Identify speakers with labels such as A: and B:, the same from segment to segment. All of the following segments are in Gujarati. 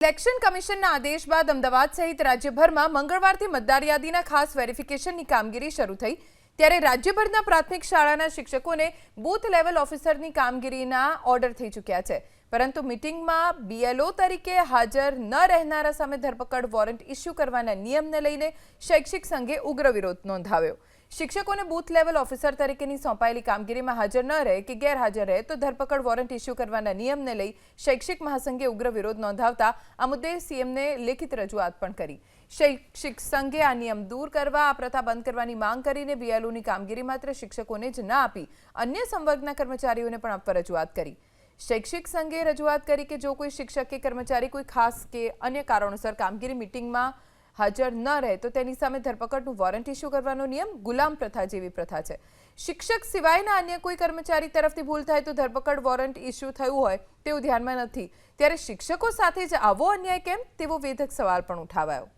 A: ઇલેક્શન કમિશનના આદેશ બાદ અમદાવાદ સહિત રાજ્યભરમાં મંગળવારથી મતદાર યાદીના ખાસ વેરિફિકેશનની કામગીરી શરૂ થઈ. ત્યારે રાજ્યભરના પ્રાથમિક શાળાના શિક્ષકોને બૂથ લેવલ ઓફિસરની કામગીરીના ઓર્ડર થઈ ચૂક્યા છે. પરંતુ મિટિંગમાં બીએલઓ તરીકે હાજર ન રહેનારા સામે ધરપકડ વોરંટ ઇસ્યુ કરવાના નિયમને લઈને શૈક્ષિક સંઘે ઉગ્ર વિરોધ નોંધાવ્યો. શિક્ષકોને બૂથ લેવલ ઓફિસર તરીકેની સોંપાયેલી કામગીરીમાં હાજર ન રહે કે ગેરહાજર રહે, તો ધરપકડ વોરંટ ઇસ્યુ કરવાના નિયમને લઈ શૈક્ષિક મહાસંઘે ઉગ્ર વિરોધ નોંધાવતા આ મુદ્દે સીએમને લેખિત રજૂઆત પણ કરી. શૈક્ષિક સંઘે આ નિયમ દૂર કરવા, આ પ્રથા બંધ કરવાની માંગ કરીને બીએલઓની કામગીરી માત્ર શિક્ષકોને જ ના આપી, અન્ય સંવર્ગના કર્મચારીઓને પણ આપવા રજૂઆત કરી. શૈક્ષિક સંઘે રજૂઆત કરી કે જો કોઈ શિક્ષક કે કર્મચારી કોઈ ખાસ કે અન્ય કારણોસર કામગીરી મિટિંગમાં હાજર ન રહે તો તેની સામે ધરપકડનું વોરંટ ઇસ્યુ કરવાનો નિયમ ગુલામ પ્રથા જેવી પ્રથા છે. શિક્ષક સિવાયના અન્ય કોઈ કર્મચારી તરફથી ભૂલ થાય તો ધરપકડ વોરંટ ઇસ્યુ થયું હોય તેવું ધ્યાનમાં નથી. ત્યારે શિક્ષકો સાથે જ આવો અન્યાય કેમ? તેવો વેધક સવાલ પણ ઉઠાવાયો.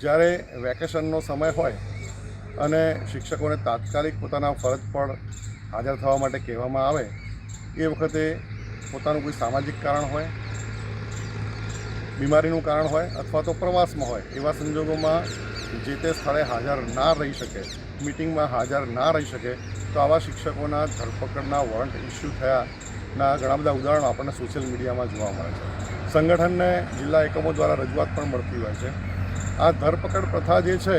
B: જ્યારે વેકેશનનો સમય હોય અને શિક્ષકોને તાત્કાલિક પોતાના ફરજ પર હાજર થવા માટે કહેવામાં આવે, એ વખતે પોતાનું કોઈ સામાજિક કારણ હોય બીમારીનું કારણ હોય અથવા તો પ્રવાસમાં હોય, એવા સંજોગોમાં જે તે સ્થળે હાજર ના રહી શકે, મિટિંગમાં હાજર ના રહી શકે, તો આવા શિક્ષકોના ધરપકડના વોરંટ ઇસ્યુ થયાના ઘણા બધા ઉદાહરણો આપણને સોશિયલ મીડિયામાં જોવા મળે છે. સંગઠનને જિલ્લા એકમો દ્વારા રજૂઆત પણ મળતી હોય છે. આ ધરપકડ પ્રથા જે છે,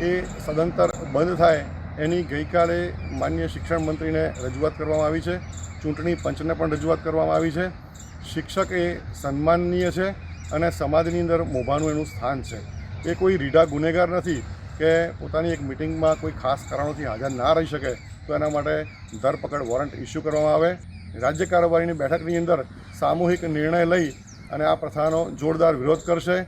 B: એ સદંતર બંધ થાય એની ગઈકાલે માન્ય શિક્ષણ મંત્રીને રજૂઆત કરવામાં આવી છે. ચૂંટણી પંચને પણ રજૂઆત કરવામાં આવી છે. શિક્ષક એ સન્માનનીય છે. અને સમાજની અંદર મોભાનું એનું સ્થાન છે. એ કોઈ રીઢા ગુનેગાર નથી કે પોતાની એક મિટિંગમાં કોઈ ખાસ કારણોથી હાજર ના રહી શકે તો એના માટે ધરપકડ વોરંટ ઇસ્યુ કરવામાં આવે. રાજ્ય કારોબારીની બેઠકની અંદર સામૂહિક નિર્ણય લઈ અને આ પ્રથાનો જોરદાર વિરોધ કરશે.